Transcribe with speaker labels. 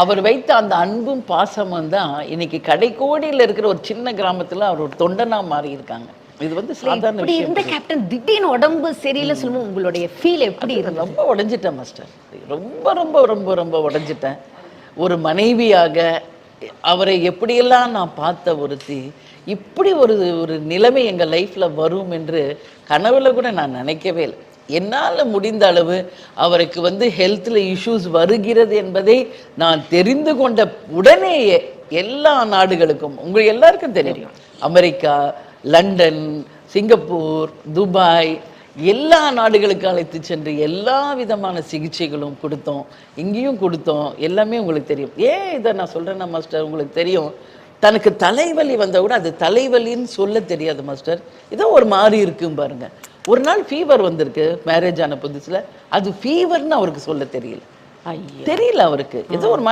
Speaker 1: அவர் வைத்த அந்த அன்பும் பாசமும் தான் இன்னைக்கு கடைக்கோடியில் இருக்கிற ஒரு சின்ன கிராமத்துல அவர் ஒரு தொண்டனா மாறி இருக்காங்க. இது வந்து சாதாரண
Speaker 2: இருந்த கேப்டன் திடீர்னு உடம்பு சரியில்லை சொல்லும்போது உங்களுடைய ஃபீல் எப்படி இருந்தது?
Speaker 1: ரொம்ப உடைஞ்சிட்டேன் மாஸ்டர் ரொம்ப ரொம்ப ரொம்ப ரொம்ப உடைஞ்சிட்டேன். ஒரு மனைவியாக அவரை எப்படியெல்லாம் நான் பார்த்த ஒருத்தி இப்படி ஒரு ஒரு நிலைமை எங்கள் லைஃப்பில் வரும் என்று கனவுல கூட நான் நினைக்கவே இல்லை. என்னால் முடிந்த அளவு அவருக்கு வந்து ஹெல்த்தில் இஷ்யூஸ் வருகிறது என்பதை நான் தெரிந்து கொண்ட உடனேயே எல்லா நாடுகளுக்கும் உங்களுக்கு எல்லாருக்கும் தெரியும். அமெரிக்கா லண்டன் சிங்கப்பூர் துபாய் எல்லா நாடுகளுக்கு அழைத்து சென்று எல்லா விதமான சிகிச்சைகளும் கொடுத்தோம். இங்கேயும் கொடுத்தோம். எல்லாமே உங்களுக்கு தெரியும். ஏன் இதை நான் சொல்கிறேன்னா மாஸ்டர் உங்களுக்கு தெரியும். தனக்கு தலைவலி வந்தால் கூட அது தலைவலின்னு சொல்ல தெரியாது மாஸ்டர் இதோ ஒரு மாதிரி இருக்கும் பாருங்க. ஒரு நாள் ஃபீவர் வந்திருக்கு மேரேஜ் ஆன புதுசுல. அது ஃபீவர்னு அவருக்கு சொல்ல தெரியல. தெரியல அவருக்கு. ஏதோ ஒரு மாதிரி